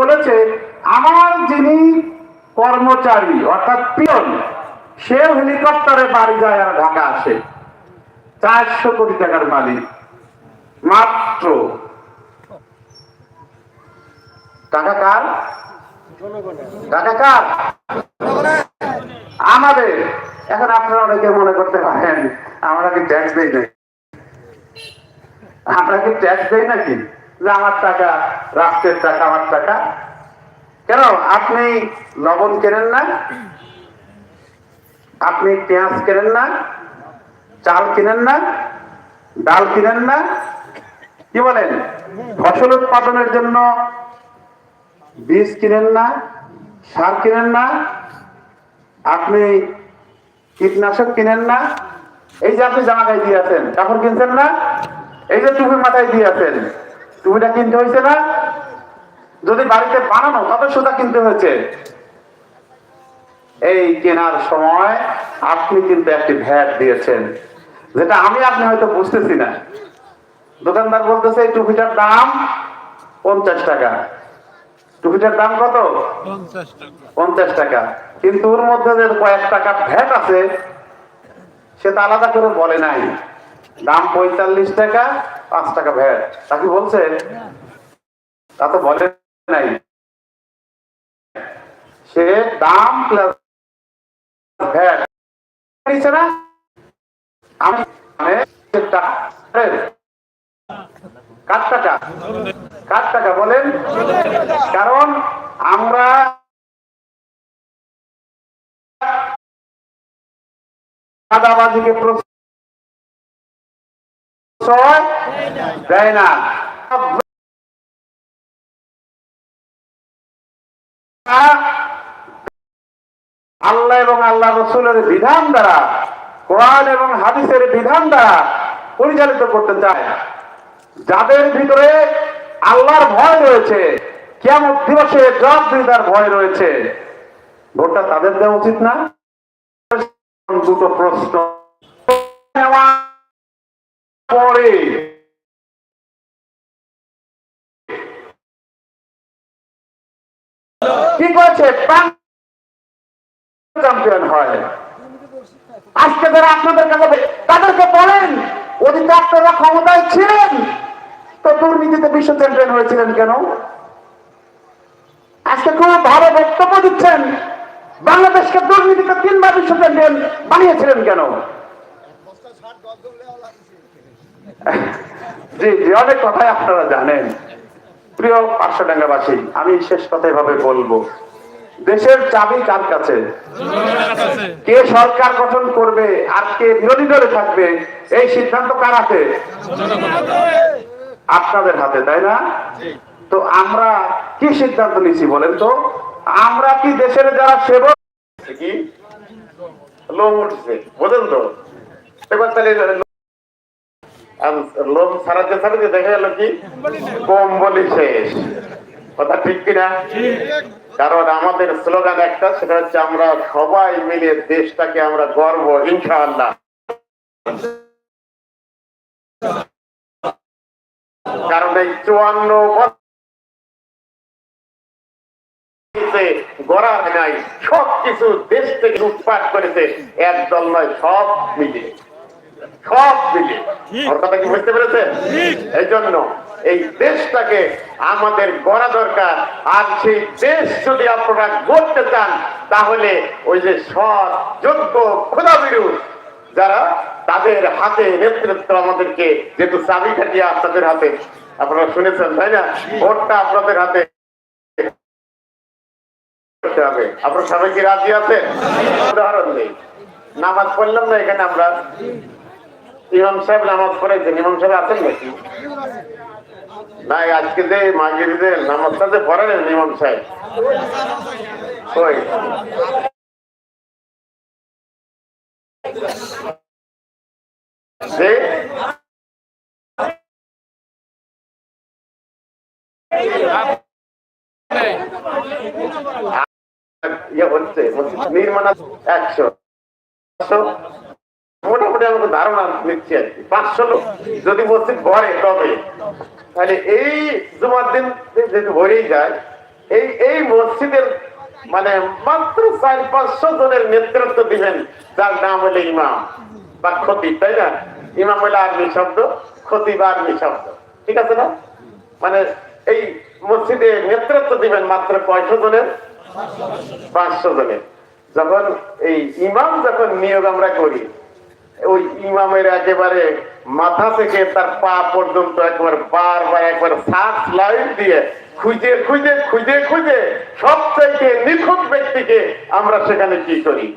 বলেছে, আমার যিনি কর্মচারী, অর্থাৎ পিয়ন সে হেলিকপ্টারে বাড়ি যায় আর ঢাকা আসে। চারশো কোটি টাকার মালিক। মাত্র টাকা কার? টাকা কার? আমাদের। এখন আপনারা অনেকে মনে করতে পারেন, আমরা কি ট্যাক্স দেই নাই? আমরা কি ট্যাক্স দেই নাকি? যে আমার টাকা, রাষ্ট্রের টাকা, আমার টাকা। কেন? আপনি লবণ কেনেন না? আপনি পেঁয়াজ কেনেন না? চাল কিনেন না? ডাল কিনেন না? কি বলেন? ফসল উৎপাদনের জন্য বীজ কিনেন না? সার কিনেন না? আপনি কীটনাশক কিনেন না? এই যে আপনি জামা গায়ে দিয়ে আছেন, কাপড় কিনছেন না? এই যে টুপি মাথায় দিয়ে আছেন টুপিটা কিনতে হয়েছে না? যদি বাড়িতে বানানো তবে সুতা কিনতে হয়েছে। এই কেনার সময় আপনি কিন্তু একটি ভ্যাট দিয়েছেন যেটা আমি আপনি হয়তো বুঝতেছি না। দোকানদার বলতেছে এই টুপিটার দাম পঞ্চাশ টাকা। টুপিটার দাম কত? পঞ্চাশ টাকা। কিন্তু ওর মধ্যে যে কয়েক টাকা ভ্যাট আছে সেটা আলাদা করে বলে নাই। দাম পঁয়তাল্লিশ টাকা পাঁচ টাকা ভ্যাট তা কি বলছে? তা তো বলে নাই। সে দাম প্লাস ভ্যাট না? আমি মানে কার টাকা? কার টাকা বলেন? কারণ আমরা চাঁদাবাজিকে দেয় না। আল্লাহ এবং আল্লাহ রসুলের বিধান দ্বারা, কোরআন এবং হাদিসের বিধান দ্বারা পরিচালিত করতে চায়। যাদের ভিতরে আল্লাহর ভয় রয়েছে কেমন দিবসে জব দিদার ভয় রয়েছে, ভোটটা তাদের দেওয়া উচিত না? দুটো প্রশ্ন। পরে কি করেছে? চ্যাম্পিয়ন হয়। আজকে আপনাদের কাছে তাদেরকে বলেন আপনারা ক্ষমতায় ছিলেন। তো দুর্নীতিতে বিশ্ব চ্যাম্পিয়ন হয়েছিলেন কেন? আজকে খুব ভালো বক্তব্য দিচ্ছেন? বাংলাদেশকে দুর্নীতিতে তিনবার বিশ্ব চ্যাম্পিয়ন বানিয়েছিলেন কেন? জি জি, অনেক কথাই আপনারা জানেন। প্রিয় পার্শ্বডাঙ্গাবাসী আমি শেষ কথাই ভাবে বলব। দেশের চাবি কার কাছে? কে সরকার গঠন করবে? আর কে বিরোধী দলে থাকবে? এই সিদ্ধান্ত কার হাতে? আপনাদের হাতে, তাই না? তো আমরা কি সিদ্ধান্ত নিছি বলেন তো? আমরা কি দেশের যারা সেবক কি? লোম উঠছে, বোঝেন তো? এবার তাহলে লোম সারাতে সারাতে দেখা গেল কি? কম্বলি শেষ। কথা ঠিক কিনা? কারণ আমাদের স্লোগান একটা, সেটা হচ্ছে আমরা সবাই মিলে দেশটাকে আমরা গর্ব, ইনশাআল্লাহ। কারণ এই চুয়ান্ন নাই সব কিছু দেশ থেকে লুটপাট করেছে, একদল নয়, সব মিলে। সব মিলে। ওর কথা কি বুঝতে পেরেছেন? এই জন্য এই দেশটাকে আমাদের গড়া দরকার। আর সেই দেশ যদি আপনারা গড়তে চান তাহলে ওই যে সৎ যোগ্য খোদাবিরু যারা তাদের হাতে নেতৃত্ব আমাদেরকে যেহেতু চাবি খাটিয়ে আপনাদের হাতে আপনারা শুনেছেন তাই না? ভোটটা আপনাদের হাতে করতে হবে। আপনার সবাই কি রাজি আছে উদাহরণ নেই নামাজ পড়লাম না এখানে আমরা? ইমাম সাহেব নামাজ পড়েছেন, ইমাম সাহেব আছেন নাকি? না আজকে যে মাগিরিদের নামাজটা যে পড়েন ইমাম সাহেব। যে? ইয়ে হচ্ছে নির্মাণ একশো। মোটামুটি আমাকে ধারণা নিচ্ছি আর কি। পাঁচশো লোক যদি মসজিদ ভরে তবে। তাহলে এই জুমার দিন যেহেতু ভরেই যায়, এই এই মসজিদের মানে মাত্র চার, পাঁচশো জনের নেতৃত্ব দিবেন, যার নাম হলো ইমাম বা খতিব, তাই না? ইমাম হলো আর্মি শব্দ, খতিব আর্মি শব্দ। ঠিক আছে না? মানে এই মসজিদে নেতৃত্ব দিবেন মাত্র কয়শো জনের? পাঁচশো জনের। যখন এই ইমাম যখন নিয়োগ আমরা করি ওই ইমামের একেবারে মাথা থেকে তার পা পর্যন্ত একবার বারবার একবার সার্চ লাইট দিয়ে খুঁজে খুঁজে খুঁজে খুঁজে সবচাইতে নিখুঁত ব্যক্তিকে আমরা সেখানে কি করি?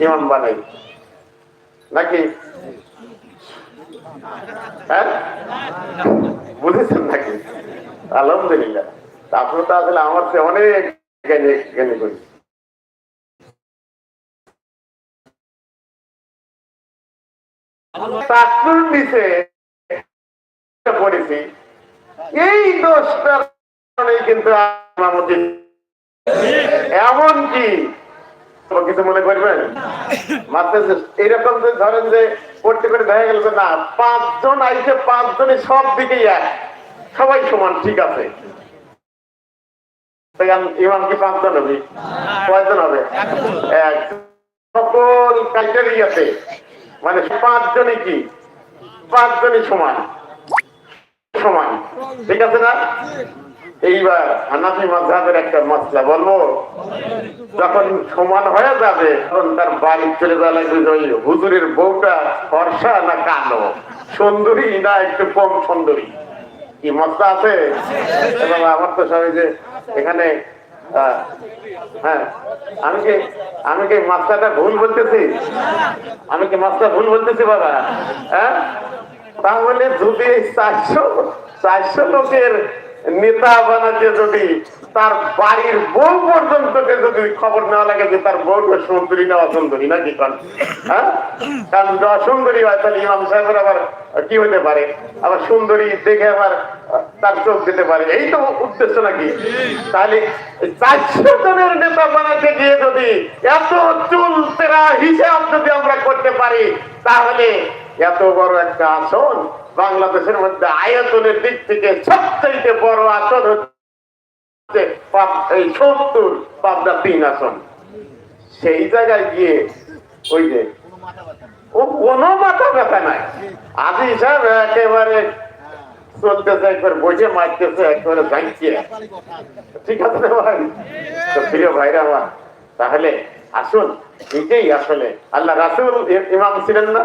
ইমাম বানাই। নাকি? হ্যাঁ? নাকি? আলহামদুলিল্লাহ। তারপরে তো আসলে আমার চেয়ে অনেক জ্ঞানী করি চাকরির নিচে পড়েছি এই দোষটার কারণে কিন্তু আমাদের এমন কি কিছু মনে করবেন? এরকম যে ধরেন যে পড়তে করে দেখা গেল না পাঁচজন আইছে পাঁচজনই সব দিকেই এক। সবাই সমান ঠিক আছে। ইমাম কি পাঁচজন হবে? কয়জন হবে? এক। সকল ক্রাইটেরিয়াতে মানে পাঁচজনই কি? পাঁচজনই সমান। সমান। ঠিক আছে না? এইবার হানাফি মাঝহাবের একটা মশলা বলব। যখন সমান হয়ে যাবে, তখন তার বাড়ি চলে যাওয়া লাগবে হুজুরের বউটা ফর্সা না কালো? সুন্দরী না একটু কম সুন্দরী? কি মশলা আছে? আমার তো সবাই যে এখানে হ্যাঁ আমি কি আমি কি মাস্টারটা ভুল বলতেছি? আমি কি মাস্টার ভুল বলতেছি বাবা? হ্যাঁ? তাহলে যদি চারশো চারশো লোকের নেতা বানাতে যদি তার বাড়ির বউ পর্যন্ত যদি খবর নেওয়া লাগে যে তার বউটা সুন্দরী না অসুন্দরী, নাকি কারণ হ্যাঁ? অসুন্দরী হয়, তাহলে ইমাম সাহেবের আবার কি হতে পারে? আবার সুন্দরী দেখে আবার তার চোখ দিতে পারে। এই তো উদ্দেশ্য নাকি? তাহলে চারশো জনের নেতা বানাতে গিয়ে যদি এত চুল তেরা হিসাব যদি আমরা করতে পারি, তাহলে এত বড় একটা আসন বাংলাদেশের মধ্যে আয়তনের দিক থেকে সবচেয়ে বড় আসন হচ্ছে এই সত্তর, পাবনা তিন আসন। সেই জায়গায় গিয়ে ওই যে, ও কোনো মাথা ব্যথা নাই। আজি সাহেব একেবারে মারতেছে, একবারে ঠিক আছে ভাই? ভাইরা তাহলে আসুন আসলে। আল্লাহ রাসুল ইমাম ছিলেন না?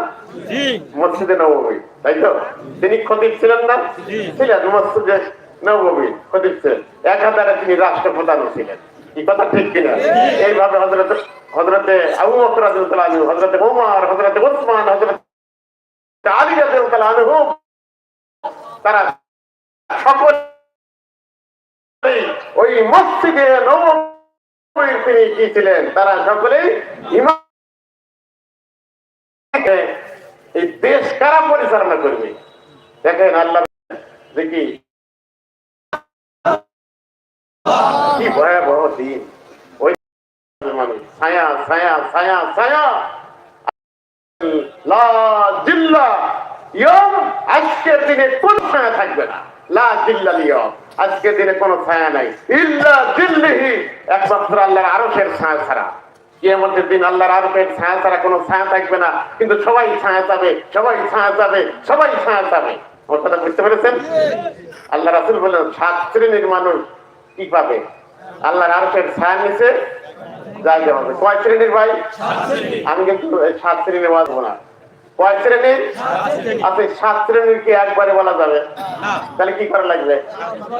মসজিদে নবী তাই তো? তিনি খতিব ছিলেন না? ছিলেন মসজিদে নবী খতিব ছিলেন। এক হাজারে তিনি রাষ্ট্রপ্রধানও ছিলেন। এই কথা ঠিক কিনা? এইভাবে হজরত হজরতে আবু বকর রাদিয়াল্লাহু আনহু হজরতে ওমর হজরতে ওসমান হজরতে আলী রাদিয়াল্লাহু আনহু তারা সকল ওই মসজিদে নবীর তিনি কি ছিলেন? তারা সকলেই ইমাম এই দেশ কারা পরিচালনা করবে। দেখেন আল্লাহ দেখি কি ভয়াবহ দিন। ওই মানুষ, ছায়া ছায়া ছায়া ছায়া। দিনে কোন ছায়া থাকবে লা জিল্লা ইয়ম আজকের দিনে কোনো ছায়া নাই। ইল্লা জিল্লিহি, একমাত্র আল্লাহর আরশের ছায়া ছাড়া। কিয়ামতের দিন আল্লাহর ছায়া ছাড়া কোনো ছায়া থাকবে না। কিন্তু সবাই ছায়া যাবে সবাই ছায়া যাবে সবাই ছায়া যাবে বুঝতে পেরেছেন? আল্লাহ রাসূল বললেন, সাত শ্রেণির মানুষ কি পাবে? আল্লাহর ছায়া নিচে কয় শ্রেণির ভাই? আমি কিন্তু সাত শ্রেণির বাঁচবো না। কয় আচ্ছা সাত শ্রেণির কি একবারে বলা যাবে? তাহলে কি করা লাগবে?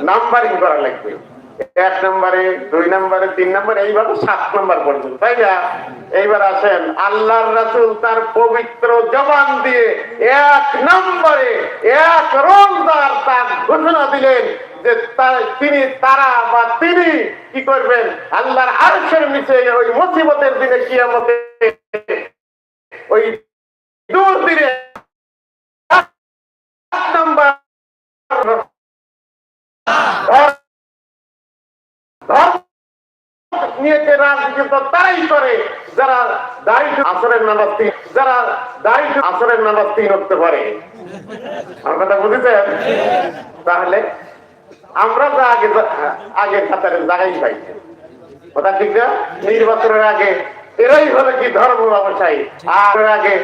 নাম্বারিং করা লাগবে। এক নম্বরে, দুই নম্বরে, তিন নম্বরে, এইভাবে সাত নম্বর পর্যন্ত। তাই না? এইবার আসেন, আল্লাহর রাসূল তার পবিত্র জবান দিয়ে এক নম্বরে, এক রোজদার তার ঘোষণা দিলেন যে তিনি তারা বা তিনি কি করবেন? আল্লাহর আরশের নিচে ওই মুসিবতের দিনে কিয়ামতে ওই দূর দিনে নিয়ে যে রাজনীতি তো তারাই করে। যারা আসরের নামাজ যারা আসরের নামাজ তিন করতে পারে। আমার কথা বুঝেছেন? তাহলে আমরা যা আগে আগে খাতারে জায়গাই পাই। কথা ঠিক না? নির্বাচনের আগে। এরাই হলো কি ধর্ম ব্যবসায়ী আর আগে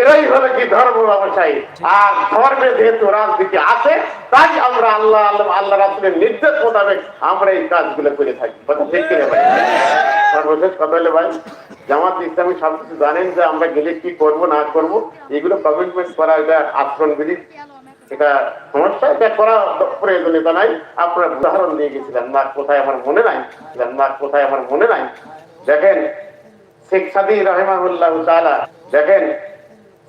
এরাই হলো কি ধর্ম ব্যবসায়ী। আর ধর্মে যেহেতু রাজনীতি আছে তাই আমরা আল্লাহ আল্লাহ আল্লাহ রাসুলের নির্দেশ মোতাবেক আমরা এই কাজগুলো করে থাকি। কথা ঠিক কিনা ভাই? সর্বশেষ কথা হলো ভাই জামাত ইসলামী সবকিছু জানেন যে আমরা গেলে কি করব না করব। এগুলো কমিটমেন্ট করা এটা আচরণবিধি। এটা সমস্যা এটা করা প্রয়োজনীয়তা নাই। আপনার উদাহরণ দিয়ে গেছিলেন না কোথায় আমার মনে নাই? না কোথায় আমার মনে নাই? দেখেন শেখ সাদি রহমাহুল্লাহ দেখেন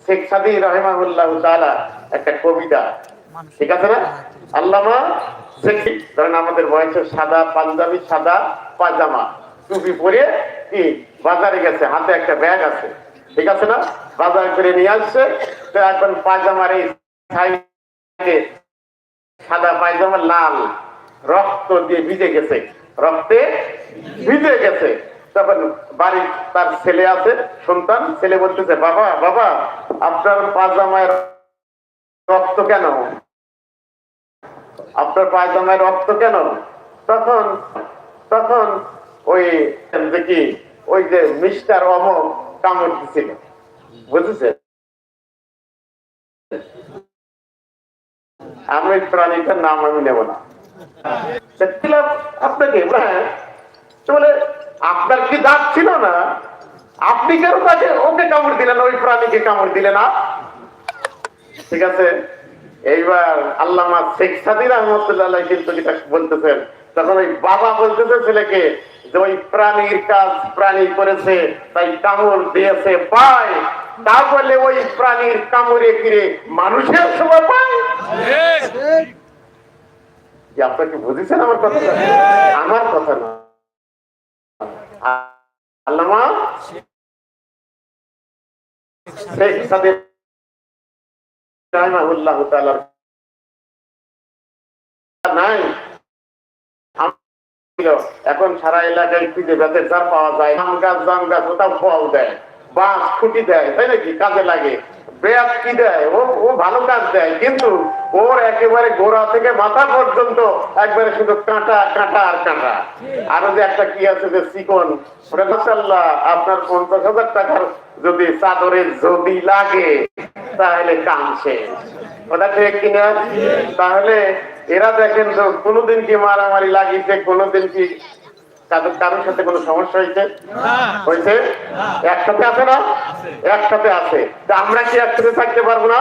শেখ সাদি রহমাহুল্লাহ তাআলা একটা কবিতা। ঠিক আছে না? আল্লামা শেখ ধরেন আমাদের বয়সে সাদা পাঞ্জাবি সাদা পাজামা টুপি পরে কি বাজারে গেছে হাতে একটা ব্যাগ আছে। ঠিক আছে না? বাজার করে নিয়ে আসছে তো এখন পাজামার এই সাইডে সাদা পায়জামা লাল রক্ত দিয়ে ভিজে গেছে। রক্তে ভিজে গেছে। তখন বাড়ির তার ছেলে আছে, সন্তান, ছেলে বলতেছে, বাবা বাবা, আপনার পায়জামায় রক্ত কেন? আপনার পায়জামায় রক্ত কেন? তখন তখন ওই কি, ওই যে মিস্টার অমক কামড় দিছিল। বুঝেছে? আমি প্রাণীটার নাম আমি নেব না। আপনাকে হ্যাঁ? বলে আপনার কি দাঁত ছিল না? আপনি কেন তাকে ওকে কামড় দিলেন? ওই প্রাণীকে কামড় দিলেন না ঠিক আছে? এইবার আল্লামা শেখ সাদি রহমতুল্লাহ কিন্তু যেটা বলতেছেন তখন ওই বাবা বলতেছে ছেলেকে যে ওই প্রাণীর কাজ প্রাণী করেছে তাই কামড় দিয়েছে পায়। তা বলে ওই প্রাণীর কামড়ে ফিরে মানুষের সময় পায়। কি আপনারা কি বুঝেছেন আমার কথা আমার কথা না। নাই। এখন সারা এলাকায় খুঁজে বেঁধে যার পাওয়া যায় আম গাছ জাম গাছ ওটা ফল দেয় বাঁশ খুঁটি দেয়, তাই নাকি? কাজে লাগে। বেয়াত কি দেয়? ও ও ভালো কাজ দেয়, কিন্তু ওর একেবারে গোড়া থেকে মাথা পর্যন্ত একবারে শুধু কাঁটা কাঁটা আর কাঁটা। আরও যে একটা কি আছে যে আপনার পঞ্চাশ হাজার টাকার যদি চাদরে যদি লাগে, তাহলে কাম শেষ ওটা ঠিক কিনা? তাহলে এরা দেখেন তো, কোনোদিন কি মারামারি লাগিয়েছে কোনোদিন কি কারোর কারোর সাথে কোনো সমস্যা হয়েছে? হয়েছে? একসাথে আছে না? একসাথে আছে। আমরা কি একসাথে থাকতে পারব না?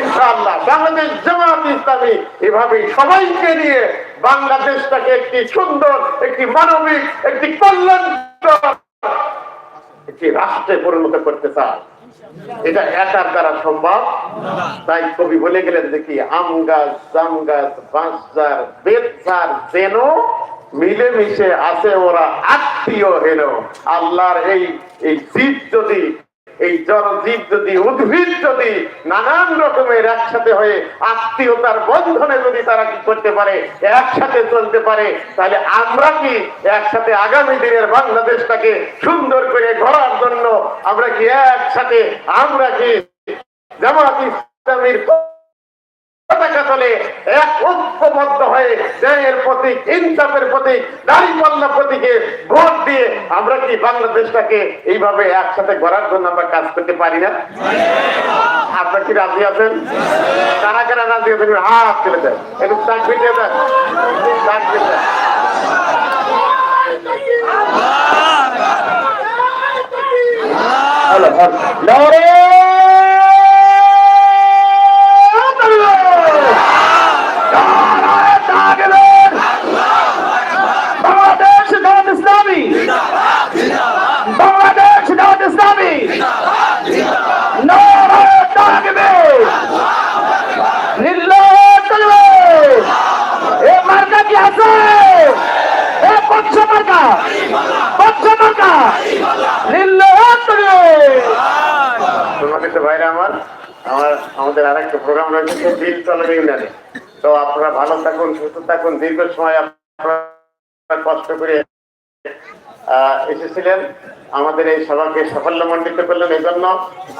ইনশাআল্লাহ। বাংলাদেশ জামাত ইসলামী এভাবে সবাইকে নিয়ে বাংলাদেশটাকে একটি সুন্দর একটি মানবিক একটি কল্যাণকর একটি রাষ্ট্রে পরিণত করতে চায়। এটা একার দ্বারা সম্ভব। তাই কবি বলে গেলেন দেখি আম গাছ জাম গাছ বাঁশ ঝাড় বেত ঝাড় যেন মিলেমিশে আছে ওরা, আত্মীয় হেন। আল্লাহর এই এই জীব যদি এই জনজীব যদি, উদ্ভিদ যদি নানান রকমের একসাথে হয়ে আত্মীয়তার বন্ধনে যদি তারা কি করতে পারে, একসাথে চলতে পারে, তাহলে আমরা কি একসাথে আগামী দিনের বাংলাদেশটাকে সুন্দর করে গড়ার জন্য আমরা কি একসাথে আমরা কি জামাত ইসলামীর পতাকা তলে আপনার কি রাজি আছেন? কারা কারা রাজি আছেন? হাত তুলে দেন। একটু ভিটিয়ে দেন। ভিটিয়ে দেন। বাংলাদেশ জামাত ইসলামী বাংলাদেশ জামাত ইসলামী নারায়ে তাকবীর লিল্লাহি তাকবীর এ মার্কা কি আছে এ পক্ষ মার্কা পক্ষ মার্কা লিল্লাহি তাকবীর সম্মানিত ভাইরা আমার আমার আমাদের আরেকটা প্রোগ্রাম তো আপনারা ভালো থাকুন, সুস্থ থাকুন, দীর্ঘ সময় কষ্ট করে এসেছিলেন। আমাদের এই সভাকে সাফল্য সাফল্যমণ্ডিত করলেন এই জন্য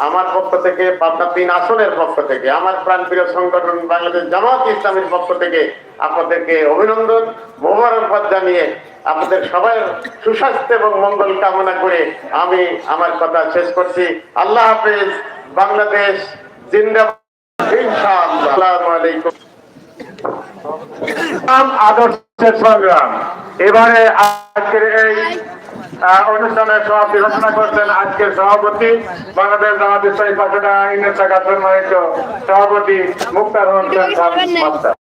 আমার পক্ষ থেকে, পাবনা তিন আসনের পক্ষ থেকে, আমার প্রাণপ্রিয় সংগঠন বাংলাদেশ জামাত ইসলামের পক্ষ থেকে আপনাদেরকে অভিনন্দন মোবারকবাদ জানিয়ে আপনাদের সবাই সুস্বাস্থ্য এবং মঙ্গল কামনা করে আমি আমার কথা শেষ করছি। আল্লাহ হাফেজ বাংলাদেশ জিন্দাবাদ। ইনশাআল্লাহ। আসসালামু আলাইকুম। সংগ্রাম আদর্শের সংগ্রাম। এবারে আজকের এই আহ, অনুষ্ঠানের সমাপ্তি ঘোষণা করছেন আজকের সভাপতি বাংলাদেশ জামাত ইসলামী পাঠনা ইউনিয়ন শাখা সম্মানিত সভাপতি মুক্তার হোসেন মাস্টার